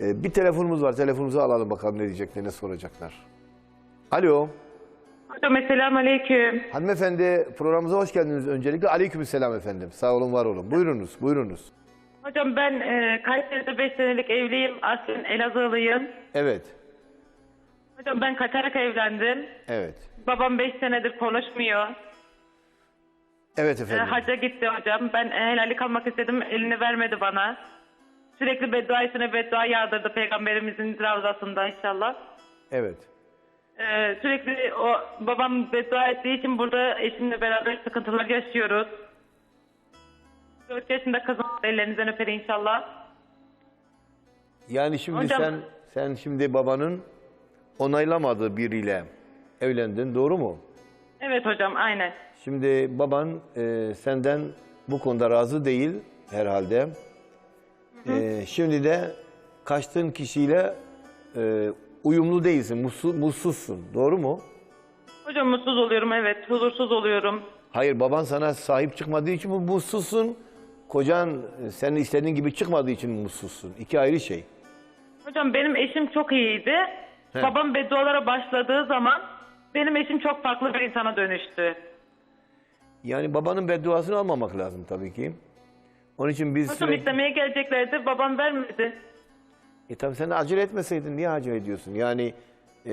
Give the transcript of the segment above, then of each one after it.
Ee, bir telefonumuz var. Telefonumuzu alalım bakalım ne diyecekler, ne soracaklar. Alo. Hocam esselamu aleyküm. Hanımefendi programımıza hoş geldiniz öncelikle. Aleykümselam efendim. Sağ olun, var olun. Buyurunuz, buyurunuz. Hocam ben e, Kayseri'de 5 senelik evliyim. Aslen Elazığlıyım. Evet, Hocam ben kaçarak evlendim. evet. Babam 5 senedir konuşmuyor. Evet E, efendim. hacca gitti hocam. Ben e, helallik almak istedim. Elini vermedi bana. Sürekli beddua üstüne beddua yağdırdı peygamberimizin ravzasında inşallah. Evet. E, sürekli o babam beddua ettiği için burada eşimle beraber sıkıntılar yaşıyoruz. 4 yaşında kızım ellerinizden öper inşallah. Yani şimdi Hocam- sen sen şimdi babanın onaylamadığı biriyle evlendin, doğru mu? Evet hocam aynen. Şimdi baban e, senden bu konuda razı değil herhalde. E, şimdi de kaçtığın kişiyle e, uyumlu değilsin, mutsuz, mutsuzsun. Doğru mu? Hocam mutsuz oluyorum evet. Huzursuz oluyorum. Hayır, baban sana sahip çıkmadığı için bu mutsuzsun. Kocan e, senin istediğin gibi çıkmadığı için mutsuzsun. İki ayrı şey. Hocam benim eşim çok iyiydi. He. Babam beddualara başladığı zaman benim eşim çok farklı bir insana dönüştü. Yani babanın bedduasını almamak lazım tabii ki. Onun için biz Hocam sürekli... istemeye geleceklerdi. Babam vermedi. E tabii sen de acele etmeseydin niye acele ediyorsun? Yani e,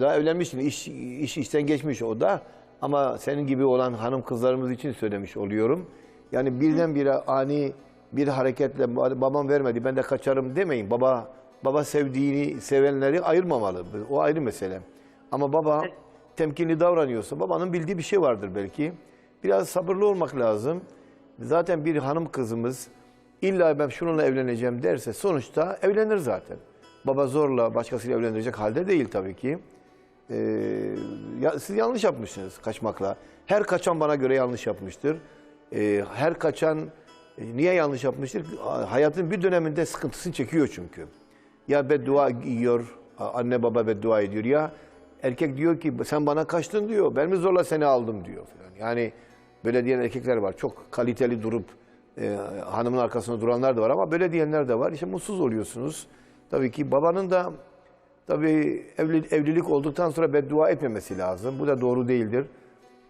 daha evlenmişsin, iş, iş işten geçmiş o da. Ama senin gibi olan hanım kızlarımız için söylemiş oluyorum. Yani birdenbire ani bir hareketle "Ba- babam vermedi ben de kaçarım demeyin. Baba baba sevdiğini sevenleri ayırmamalı. O ayrı mesele. Ama baba temkinli davranıyorsa babanın bildiği bir şey vardır belki. Biraz sabırlı olmak lazım. Zaten bir hanım kızımız illa ben şununla evleneceğim derse sonuçta evlenir zaten. Baba zorla başkasıyla evlendirecek halde değil tabii ki. Ee, ya, siz yanlış yapmışsınız kaçmakla. Her kaçan bana göre yanlış yapmıştır. Ee, her kaçan e, niye yanlış yapmıştır? Hayatın bir döneminde sıkıntısını çekiyor çünkü. Ya beddua yiyor, anne baba beddua ediyor ya erkek diyor ki sen bana kaçtın diyor. Ben mi zorla seni aldım diyor falan. Yani böyle diyen erkekler var. Çok kaliteli durup e, hanımın arkasında duranlar da var ama böyle diyenler de var. İşte mutsuz oluyorsunuz. Tabii ki babanın da tabii evli, evlilik olduktan sonra beddua etmemesi lazım. Bu da doğru değildir.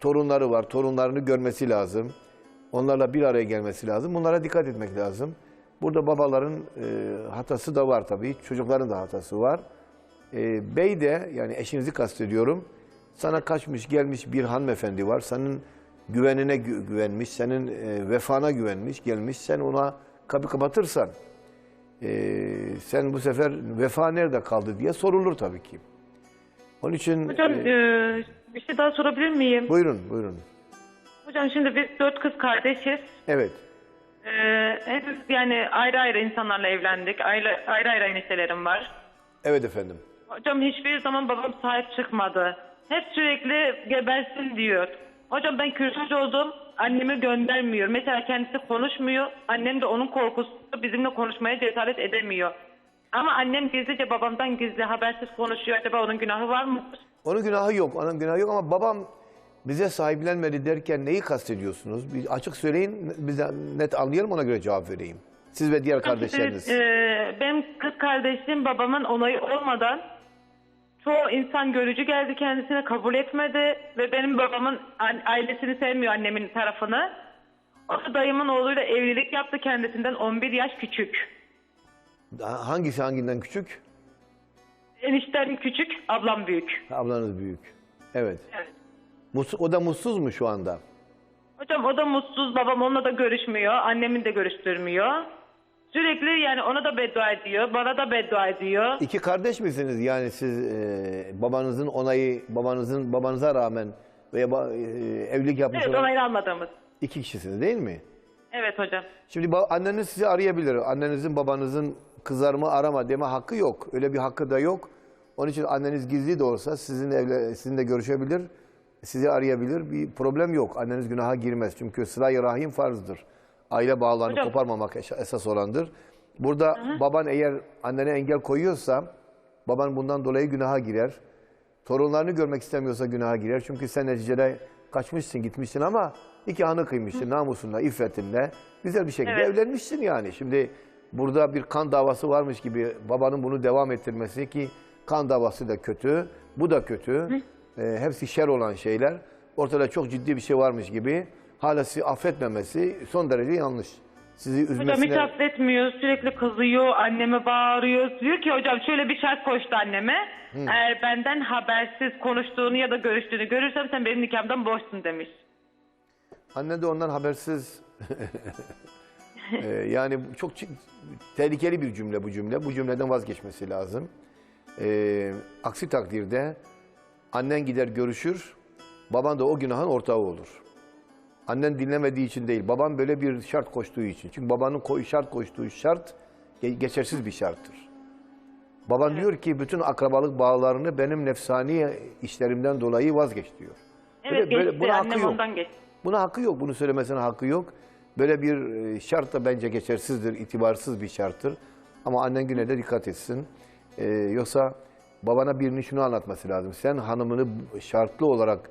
Torunları var. Torunlarını görmesi lazım. Onlarla bir araya gelmesi lazım. Bunlara dikkat etmek lazım. Burada babaların e, hatası da var tabii. Çocukların da hatası var. E, bey de yani eşinizi kastediyorum. Sana kaçmış gelmiş bir hanımefendi var. Senin güvenine gü- güvenmiş, senin e, vefana güvenmiş, gelmiş. Sen ona kapı kapatırsan e, sen bu sefer vefa nerede kaldı diye sorulur tabii ki. Onun için Hocam e, e, bir şey daha sorabilir miyim? buyurun buyurun. Hocam şimdi biz dört kız kardeşiz. Evet. E, hepimiz yani ayrı ayrı insanlarla evlendik. Ayrı ayrı, ayrı eniştelerim var. Evet efendim. Hocam hiçbir zaman babam sahip çıkmadı. Hep sürekli gebersin diyor. Hocam ben kürsücü oldum. Annemi göndermiyor. Mesela kendisi konuşmuyor. Annem de onun korkusu bizimle konuşmaya cesaret edemiyor. Ama annem gizlice babamdan gizli habersiz konuşuyor. Acaba onun günahı var mı? Onun günahı yok, onun günahı yok ama babam bize sahiplenmedi derken neyi kastediyorsunuz? Bir açık söyleyin, biz de net anlayalım ona göre cevap vereyim. Siz ve diğer kardeşleriniz. Ee, benim kız kardeşim babamın onayı olmadan çoğu insan görücü geldi kendisine kabul etmedi ve benim babamın ailesini sevmiyor annemin tarafını. O da dayımın oğluyla evlilik yaptı kendisinden 11 yaş küçük. Hangisi hanginden küçük? Eniştem küçük, ablam büyük. Ablanız büyük. Evet. Evet. Mutsuz, o da mutsuz mu şu anda? Hocam o da mutsuz, babam onunla da görüşmüyor, annemin de görüştürmüyor. Sürekli yani ona da beddua ediyor, bana da beddua ediyor. İki kardeş misiniz? Yani siz e, babanızın onayı, babanızın babanıza rağmen veya ba- e, evlilik yapmış Evet, olan onayını almadığımız. iki kişisiniz değil mi? Evet hocam. Şimdi ba- anneniz sizi arayabilir. Annenizin babanızın kızlarımı arama deme hakkı yok. Öyle bir hakkı da yok. Onun için anneniz gizli de olsa sizinle, evle, sizinle görüşebilir, sizi arayabilir. Bir problem yok. Anneniz günaha girmez. Çünkü sıla-i rahim farzdır. Aile bağlarını Hocam. koparmamak es- esas olandır. Burada baban eğer annene engel koyuyorsa, baban bundan dolayı günaha girer. Torunlarını görmek istemiyorsa günaha girer. Çünkü sen neticede kaçmışsın, gitmişsin ama iki hanı kıymışsın namusunla, iffetinle. Güzel bir şekilde Evet. evlenmişsin yani. Şimdi burada bir kan davası varmış gibi babanın bunu devam ettirmesi ki kan davası da kötü, bu da kötü. E, hepsi şer olan şeyler. Ortada çok ciddi bir şey varmış gibi hala sizi affetmemesi son derece yanlış. Sizi Hocam hiç üzmesine... affetmiyor. Sürekli kızıyor. Anneme bağırıyor. Diyor ki hocam şöyle bir şart koştu anneme. Eğer benden habersiz konuştuğunu ya da görüştüğünü görürsem sen benim nikahımdan boşsun demiş. Anne de ondan habersiz. Ee, yani çok tehlikeli bir cümle bu cümle. Bu cümleden vazgeçmesi lazım. Ee, aksi takdirde annen gider görüşür, baban da o günahın ortağı olur. Annen dinlemediği için değil, baban böyle bir şart koştuğu için. Çünkü babanın koy, şart koştuğu şart ge- geçersiz bir şarttır. Baban diyor ki bütün akrabalık bağlarını benim nefsani işlerimden dolayı vazgeç diyor. Evet Böyle- böyle- geçti. buna hakkı Annem yok. ondan geçti. Buna hakkı yok. Bunu söylemesine hakkı yok. Böyle bir e, şart da bence geçersizdir, itibarsız bir şarttır. Ama annen yine de dikkat etsin. Ee, yoksa babana birinin şunu anlatması lazım. Sen hanımını şartlı olarak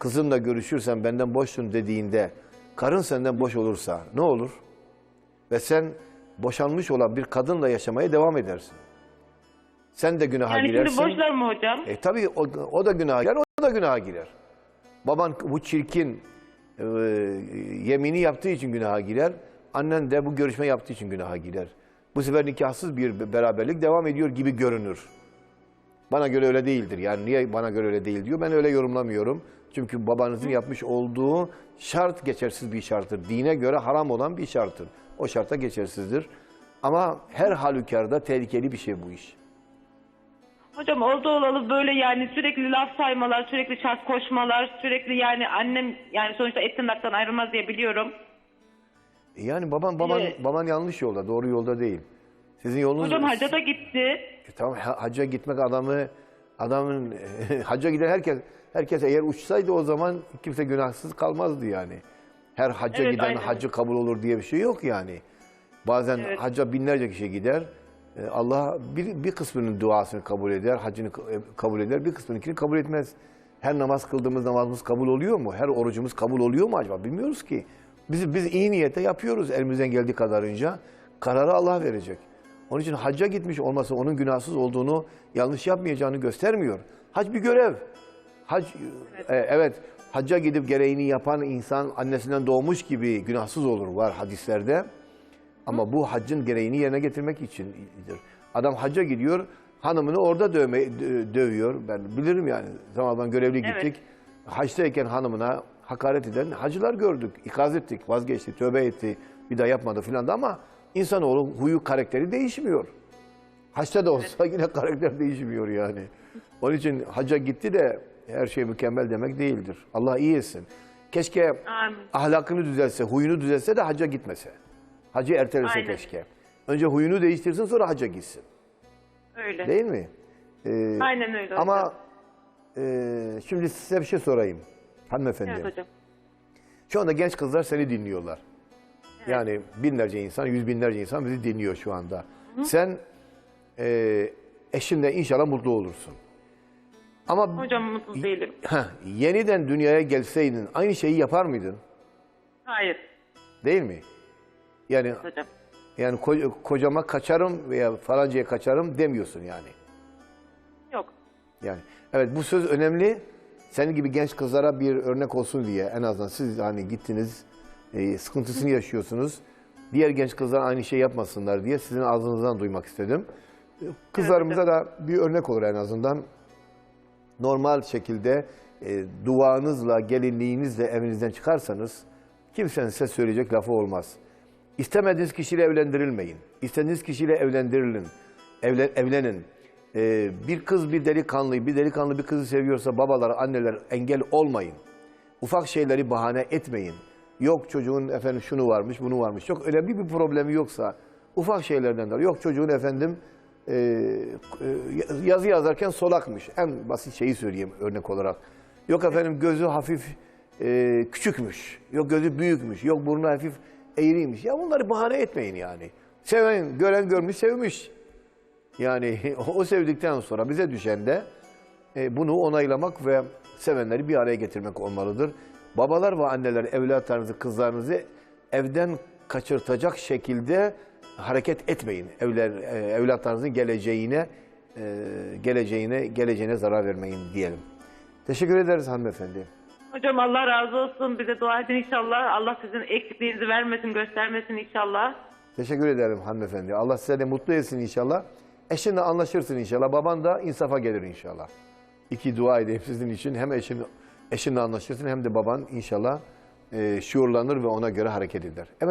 kızınla görüşürsen benden boşsun dediğinde karın senden boş olursa ne olur? Ve sen boşanmış olan bir kadınla yaşamaya devam edersin. Sen de günaha Yani girersin. şimdi boşlar mı hocam? E tabii o, o da günaha girer, o da günaha girer. Baban bu çirkin e, yemini yaptığı için günaha girer. Annen de bu görüşme yaptığı için günaha girer. Bu sefer nikahsız bir beraberlik devam ediyor gibi görünür. Bana göre öyle değildir. Yani niye bana göre öyle değil diyor. Ben öyle yorumlamıyorum. Çünkü babanızın yapmış olduğu şart geçersiz bir şarttır. Dine göre haram olan bir şarttır. O şartta geçersizdir. Ama her halükarda tehlikeli bir şey bu iş. Hocam oldu olalı böyle yani sürekli laf saymalar, sürekli şart koşmalar, sürekli yani annem yani sonuçta et tırnaktan ayrılmaz diye biliyorum. Yani baban baban Evet. baban yanlış yolda, doğru yolda değil. Sizin yolunuz Hocam hacca da gitti. E tamam ha- hacca gitmek adamı adamın hacca giden herkes herkes eğer uçsaydı o zaman kimse günahsız kalmazdı yani. Her hacca Evet, giden aynen. hacı kabul olur diye bir şey yok yani. Bazen Evet. hacca binlerce kişi gider. E, Allah bir, bir kısmının duasını kabul eder, hacını e, kabul eder, bir kısmınınkini kabul etmez. Her namaz kıldığımız namazımız kabul oluyor mu? Her orucumuz kabul oluyor mu acaba? Bilmiyoruz ki. Biz, biz iyi niyete yapıyoruz elimizden geldiği kadarınca. Kararı Allah verecek. Onun için hacca gitmiş olması onun günahsız olduğunu, yanlış yapmayacağını göstermiyor. Hac bir görev. Hac, evet. evet, hacca gidip gereğini yapan insan annesinden doğmuş gibi günahsız olur var hadislerde. Ama bu haccın gereğini yerine getirmek içindir. Adam hacca gidiyor, hanımını orada dövme, dö- dövüyor. Ben bilirim yani. Zamandan görevli Evet. gittik. Haçtayken hanımına hakaret eden hacılar gördük. İkaz ettik, vazgeçti, tövbe etti. Bir daha yapmadı filan da ama insanoğlu huyu, karakteri değişmiyor. Haçta da olsa yine karakter değişmiyor yani. Onun için hacca gitti de her şey mükemmel demek değildir. Allah iyi etsin. Keşke Amin. ahlakını düzelse, huyunu düzelse de hacca gitmese. Hacı ertelese Aynen. keşke. Önce huyunu değiştirsin sonra hacca gitsin. Öyle. Değil mi? Ee, Aynen öyle hocam. Ama e, şimdi size bir şey sorayım hanımefendi. Evet hocam. Şu anda genç kızlar seni dinliyorlar. Yani binlerce insan, yüz binlerce insan bizi dinliyor şu anda. Sen e, eşinle inşallah mutlu olursun. Ama Hocam mutlu değilim. heh, yeniden dünyaya gelseydin aynı şeyi yapar mıydın? Hayır Değil mi? Yani hocam. yani ko- kocama kaçarım veya falancaya kaçarım demiyorsun yani. Yok. Yani evet bu söz önemli. Senin gibi genç kızlara bir örnek olsun diye en azından siz hani gittiniz e, sıkıntısını yaşıyorsunuz. Diğer genç kızlar aynı şey yapmasınlar diye sizin ağzınızdan duymak istedim. Kızlarımıza da bir örnek olur en azından. Normal şekilde e, duanızla, gelinliğinizle evinizden çıkarsanız kimsenin size söyleyecek lafı olmaz. İstemediğiniz kişiyle evlendirilmeyin. İstediğiniz kişiyle evlendirilin. Evlen, evlenin. Ee, bir kız bir delikanlıyı, bir delikanlı bir kızı seviyorsa babalar, anneler engel olmayın. Ufak şeyleri bahane etmeyin. Yok çocuğun efendim şunu varmış, bunu varmış. Çok önemli bir problemi yoksa ufak şeylerden de. Yok çocuğun efendim yazı yazarken solakmış. En basit şeyi söyleyeyim örnek olarak. Yok efendim gözü hafif e, küçükmüş. Yok gözü büyükmüş. Yok burnu hafif eğriymiş. Ya bunları bahane etmeyin yani. Seven, gören görmüş, sevmiş. Yani o sevdikten sonra bize düşen de e, bunu onaylamak ve sevenleri bir araya getirmek olmalıdır. Babalar ve anneler evlatlarınızı, kızlarınızı evden kaçırtacak şekilde hareket etmeyin. Evler, e, evlatlarınızın geleceğine e, geleceğine geleceğine zarar vermeyin diyelim. Teşekkür ederiz hanımefendi. Hocam Allah razı olsun. Bize dua edin inşallah. Allah sizin eksikliğinizi vermesin, göstermesin inşallah. Teşekkür ederim hanımefendi. Allah size de mutlu etsin inşallah. Eşinle anlaşırsın inşallah. Baban da insafa gelir inşallah. İki dua edeyim sizin için. Hem eşin, eşinle anlaşırsın hem de baban inşallah e, şuurlanır ve ona göre hareket eder. Evet